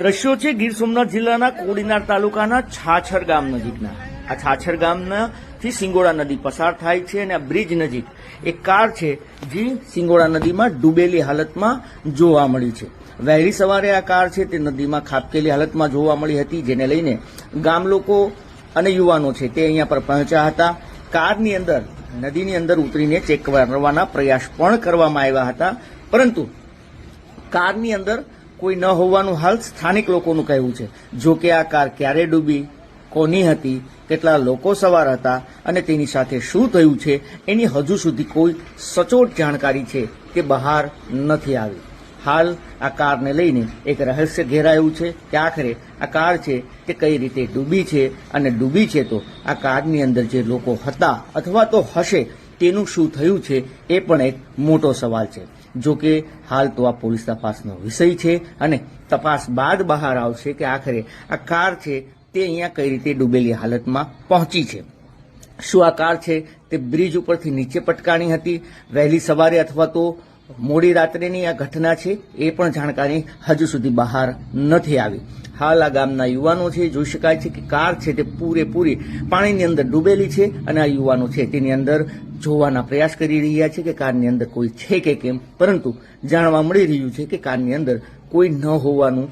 દ્રશ્યો છે ગીર સોમનાથ જિલ્લાના કોડીનાર તાલુકાના છાછર ગામ નજીકના. આ છાછર ગામના સિંગોડા નદી પસાર થાય છે અને આ બ્રિજ નજીક એક કાર છે જે સિંગોડા નદીમાં ડૂબેલી હાલતમાં જોવા મળી છે. વહેલી સવારે આ કાર છે તે નદીમાં ખાબકેલી હાલતમાં જોવા મળી હતી, જેને લઈને ગામ લોકો અને યુવાનો છે તે અહીંયા પર પહોંચ્યા હતા. કારની અંદર, નદીની અંદર ઉતરીને ચેક કરવાના પ્રયાસ પણ કરવામાં આવ્યા હતા. પરંતુ કારની અંદર કોઈ ન હોવાનું હાલ સ્થાનિક લોકોનું કહેવું છે. જો કે આ કાર ક્યારે ડૂબી, કોની હતી, કેટલા લોકો સવાર હતા અને તેની સાથે શું થયું છે, એની હજુ સુધી કોઈ સચોટ જાણકારી છે તે બહાર નથી આવી. હાલ આ કારને લઈને એક રહસ્ય ઘેરાયું છે કે આખરે આ કાર છે તે કઈ રીતે ડૂબી છે અને ડૂબી છે તો આ કારની અંદર જે લોકો હતા અથવા તો હશે તેનું શું થયું છે એ પણ એક મોટો સવાલ છે. જો કે હાલ તો આ પોલીસ તપાસનો વિષય છે અને તપાસ બાદ બહાર આવશે કે આખરે આ કાર છે તે અહીંયા કઈ રીતે ડૂબેલી હાલતમાં પહોંચી છે. શું આ કાર છે તે બ્રિજ ઉપરથી નીચે પટકાણી હતી? વહેલી સવારે અથવા તો મોડી રાત્રેની આ ઘટના છે એ પણ જાણકારી હજુ સુધી બહાર નથી આવી. હાલ આ ગામના યુવાનો છે, જોઈ શકાય છે કે કાર છે તે પૂરેપૂરી પાણીની અંદર ડૂબેલી છે અને આ યુવાનો છે તેની અંદર જોવાના પ્રયાસ કરી રહ્યા છે કે કારની અંદર કોઈ છે કે કેમ, પરંતુ જાણવા મળી રહ્યું છે કે કારની અંદર કોઈ ન હોવાનું